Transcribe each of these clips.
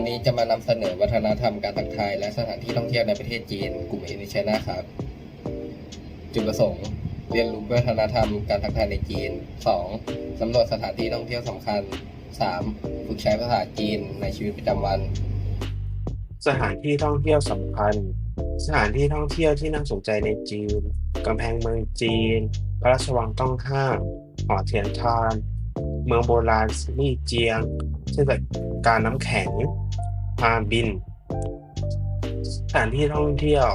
วันนี้จะมานำเสนอวัฒนธรรมการทักทายและสถานที่ท่องเที่ยวในประเทศจีน กลุ่มเอเชียนะครับ จุดประสงค์ เรียนรู้วัฒนธรรมการทักทายในจีน 2. สำรวจสถานที่ท่องเที่ยวสำคัญ 3. ฝึกใช้ภาษาจีนในชีวิตประจำวัน สถานที่ท่องเที่ยวสำคัญ สถานที่ท่องเที่ยวที่น่าสนใจในจีนกำแพงเมืองจีน พระราชวังต้องห้ามหอเทียนทาน เมืองโบราณลี่เจียงเทศกาลน้ำแข็ง ฮาร์บิน สถานที่ท่องเที่ยว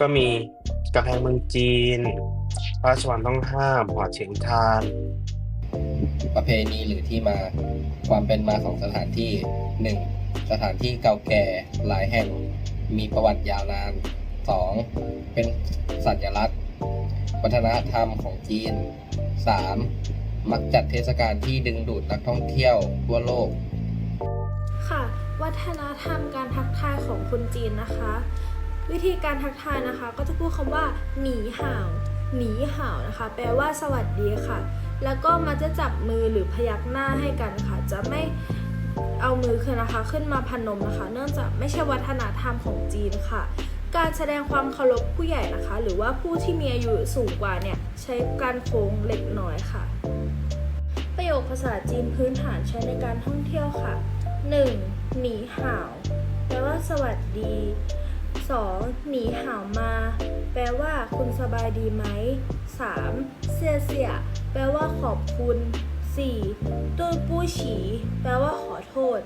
ก็มีกำแพงเมืองจีน พระราชวังต้องห้ามหอเทียนทาน ประเพณีหรือที่มา ความเป็นมาของสถานที่ 1. สถานที่เก่าแก่หลายแห่ง มีประวัติยาวนาน 2. เป็นสัญลักษณ์ วัฒนธรรมของจีน 3. มักจัดเทศกาลที่ดึงดูดนักท่องเที่ยวทั่วโลกค่ะ วัฒนธรรมการทักทายของคนจีนนะคะ วิธีการทักทายนะคะ ก็จะพูดคำว่าหนีห่าวหนีห่าวนะคะ แปลว่าสวัสดีค่ะ แล้วก็มันจะจับมือหรือพยักหน้าให้กันค่ะ จะไม่เอามือขึ้นนะคะขึ้นมาพนมนะคะ เนื่องจากไม่ใช่วัฒนธรรมของจีนค่ะ การแสดงความเคารพผู้ใหญ่นะคะ หรือว่าผู้ที่มีอายุสูงกว่าเนี่ยใช้การโค้งเล็กน้อยค่ะ ประโยคภาษาจีนพื้นฐานใช้ในการท่องเที่ยวค่ะ 1. หนีห่าว แปลว่าสวัสดี 2. หนีห่าวมา แปลว่าคุณสบายดีไหม 3. เสียเสียแปลว่าขอบคุณ 4. ตุ้ปู้ฉี แปลว่าขอโทษ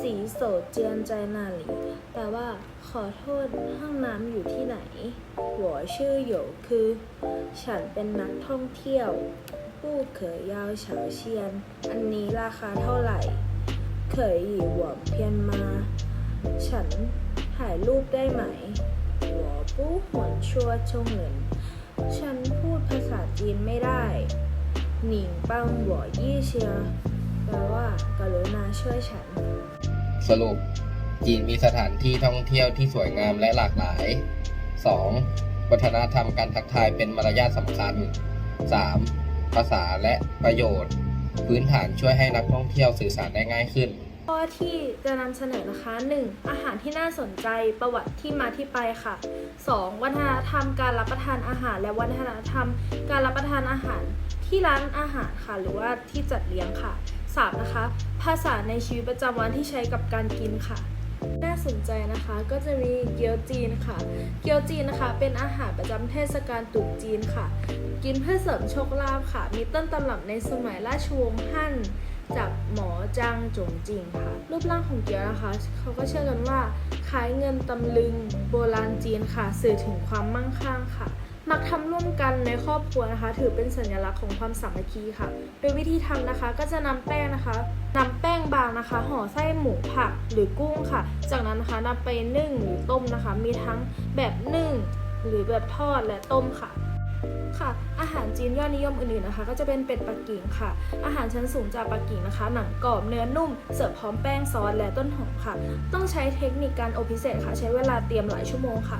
สีโสดเจียนใจนาหลีแปลว่า ขอโทษห้องน้ำอยู่ที่ไหน หัวชื่อหยกคือ ฉันเป็นนักท่องเที่ยว ผู้เขยยาวเฉาเชียน อันนี้ราคาเท่าไหร่ เขยหยีหวมเพียนมา ฉันถ่ายรูปได้ไหมหัวปู้หวนชัวชงเหินฉันพูดภาษาจีนไม่ได้ หนิงปังหัวยี่เชียแปลว่ากรุณาช่วยฉัน สรุป จีนมีสถานที่ท่องเที่ยวที่สวยงามและหลากหลาย 2. วัฒนธรรมการทักทายเป็นมารยาทสำคัญ 3. ภาษาและประโยชน์ พื้นฐานช่วยให้นักท่องเที่ยวสื่อสารได้ง่ายขึ้น ข้อที่จะนำเสนอนะคะ 1. อาหารที่น่าสนใจประวัติที่มาที่ไปค่ะ 2. วัฒนธรรมการรับประทานอาหาร และวัฒนธรรมการรับประทานอาหารที่ร้านอาหารค่ะ หรือว่าที่จัดเลี้ยงค่ะ 3. นะคะ ภาษาในชีวิตประจำวันที่ใช้กับการกินค่ะ น่าสนใจนะคะก็จะมีเกี๊ยวจีนค่ะ เกี๊ยวจีนนะคะ เป็นอาหารประจำเทศกาลตรุษจีนค่ะ กินเพื่อเสริมโชคลาภค่ะ มีต้นตำรับในสมัยราชวงศ์ฮั่นจากหมอจางจงจิงค่ะ รูปร่างของเกี๊ยวนะคะเขาก็เชื่อกันว่าคล้ายเงินตำลึงโบราณจีนค่ะ สื่อถึงความมั่งคั่งค่ะ มักทำร่วมกันในครอบครัวนะคะ ถือเป็นสัญลักษณ์ของความสามัคคีค่ะ โดยวิธีทำนะคะก็จะนำแป้งนะคะนำแป้งบางนะคะ ห่อไส้หมูผักหรือกุ้งค่ะ จากนั้นนะคะนำไปนึ่งหรือต้มนะคะ มีทั้งแบบนึ่ง หรือแบบทอดและต้มค่ะค่ะอาหารจีนยอดนิยมอื่นๆนะคะ ก็จะเป็นเป็ดปักกิ่งค่ะ อาหารชั้นสูงจากปักกิ่งนะคะ หนังกรอบเนื้อนุ่มเสิร์ฟพร้อมแป้งซอสและต้นหอมค่ะ ต้องใช้เทคนิคการอบพิเศษค่ะ ใช้เวลาเตรียมหลายชั่วโมงค่ะ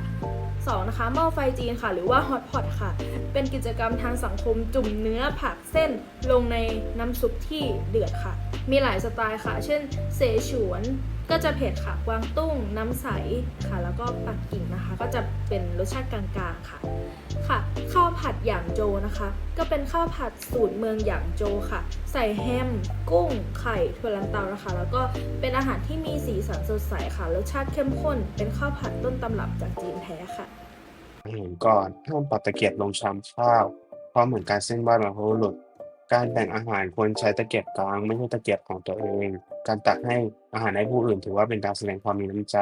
2. นะคะหม้อไฟจีนค่ะ หรือว่าฮอตพอตค่ะ เป็นกิจกรรมทางสังคมจุ่มเนื้อผักเส้นลงในน้ำซุปที่เดือดค่ะ มีหลายสไตล์ค่ะ เช่น เสฉวน ก็จะเผ็ดค่ะกวางตุ้งน้ำใสค่ะ แล้วก็ปักกิ่งนะคะ ก็จะเป็นรสชาติกลางๆค่ะค่ะ ข้าวผัดหยางโจนะคะ ก็เป็นข้าวผัดสูตรเมืองหยางโจค่ะ ใส่แฮมกุ้ง ไข่ถั่วลันเตานะคะ แล้วก็เป็นอาหารที่มีสีสันสดใสค่ะรสชาติเข้มข้น เป็นข้าวผัดต้นตำรับจากจีนแท้ค่ะอาหารก่อนห้ามปัดตะเกียบลงชามข้าวเพราะเหมือนการเส้นไหว้บรรพบุรุษ การแบ่งอาหารควรใช้ตะเกียบกลางไม่ใช่ตะเกียบของตัวเอง การตักให้อาหารให้ผู้อื่นถือว่าเป็นการแสดงความมีน้ำใจ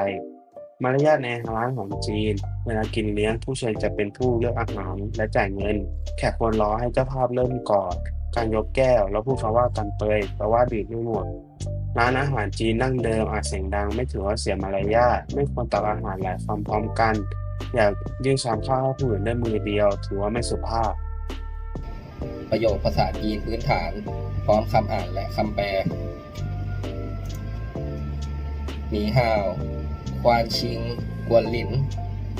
มารยาทในร้านของจีน เวลากินเลี้ยงผู้เชิญจะเป็นผู้เลือกอาหารและจ่ายเงิน แขกควรรอให้เจ้าภาพเริ่มก่อน การยกแก้วแล้วพูดคำว่ากันเปยแปลว่าดื่มไม่หมดร้านอาหารจีนนั่งเดิมอาจเสียงดังไม่ถือว่าเสียมารยาทไม่ควรตักอาหารหลายคำพร้อมกัน อย่ายื่นชามข้าวให้ผู้อื่นด้วยมือเดียว ถือว่าไม่สุภาพ ประโยคภาษาจีนพื้นฐาน พร้อมคำอ่านและคำแปลหนีห่าว ควานชิง กวนหลิน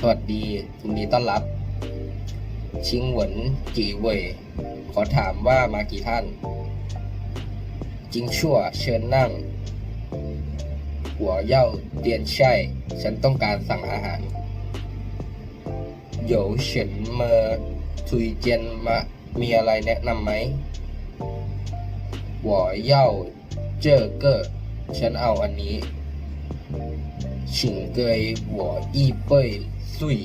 สวัสดียินดีต้อนรับ ชิงเหวินจีเหวยขอถามว่ามากี่ท่าน จิงชั่ว เชิญนั่ง หัวเย่าเตียนใช่ ฉันต้องการสั่งอาหารโยวเฉินเมีอะไรแนะนำไหมหัวเย่าเจอเกอร์ฉันเอาอันนี้ฉิงเกยหัวอี้เป้ยซุย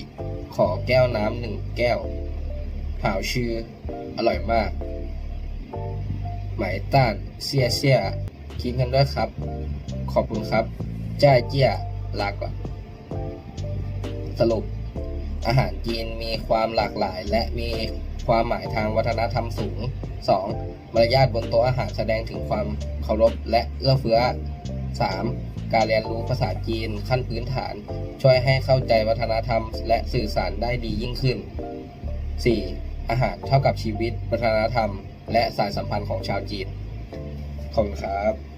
ขอแก้วน้ำหนึ่งแก้วผาชื่อ อร่อยมาก หมายต้านเสียเสียคิดกันด้วยครับ ขอบคุณครับ จ้าเจี้ยลาก่อนสรุป อาหารจีนมีความหลากหลายและมี ความหมายทางวัฒนธรรมสูง 2. มารยาทบนโต๊ะอาหารแสดงถึงความเคารพและเอื้อเฟื้อ 3. การเรียนรู้ภาษาจีนขั้นพื้นฐาน ช่วยให้เข้าใจวัฒนธรรม และสื่อสารได้ดียิ่งขึ้น 4. อาหารเท่ากับชีวิต วัฒนธรรม และสายสัมพันธ์ของชาวจีน ขอบคุณครับ